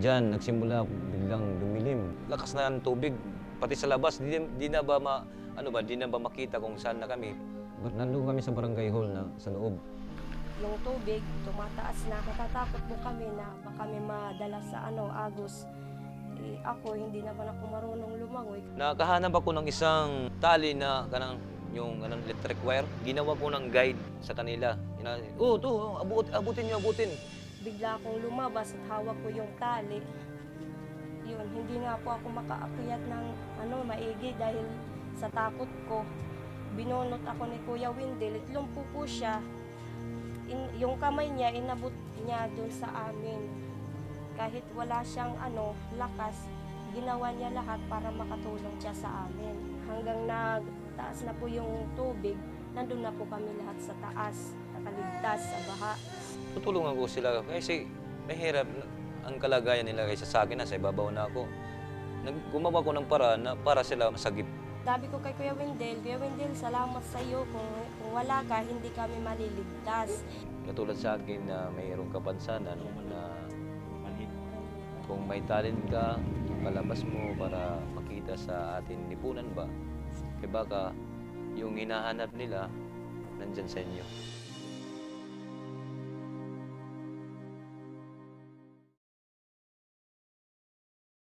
Diyan, nagsimula biglang dumilim. Lakas na ng tubig, pati sa labas, di, di na ba ma, ano ba, di na ba makita kung saan na kami. But nandun kami sa barangay hall na sa loob. Yung tubig, tumataas na. Natatakot po kami na baka may madala sa ano, agos. Eh, ako, hindi naman ako marunong lumangoy. Nakahanap ako ng isang tali na kanang yung kanang electric wire. Ginawa ko ng guide sa kanila. Ina, oh, to, abut, abutin niyo, abutin. Bigla akong lumabas at hawak ko yung tali. Yun, hindi nga po ako makaakyat ng ano, maigi dahil sa takot ko. Binunot ako ni Kuya Windel at lumpo po siya. In, yung kamay niya, inabot niya dun sa amin. Kahit wala siyang ano, lakas, ginawa niya lahat para makatulong siya sa amin. Hanggang nagtaas na po yung tubig, nandun na po kami lahat sa taas, nakaligtas sa baha. Tutulungan ko sila kasi mahirap ang kalagayan nila kaysa sa akin na sa ibabaw na ako. Nag- Gumawa ko ng paraan na para sila masagip. Sabi ko kay Kuya Wendell, Kuya Wendell, salamat sa iyo. Kung, kung wala ka, hindi kami maliligtas. Katulad sa akin na mayroong kapansanan na kung may talent ka, palabas mo para makita sa ating lipunan ba, kaya baka yung hinahanap nila nandyan sa inyo.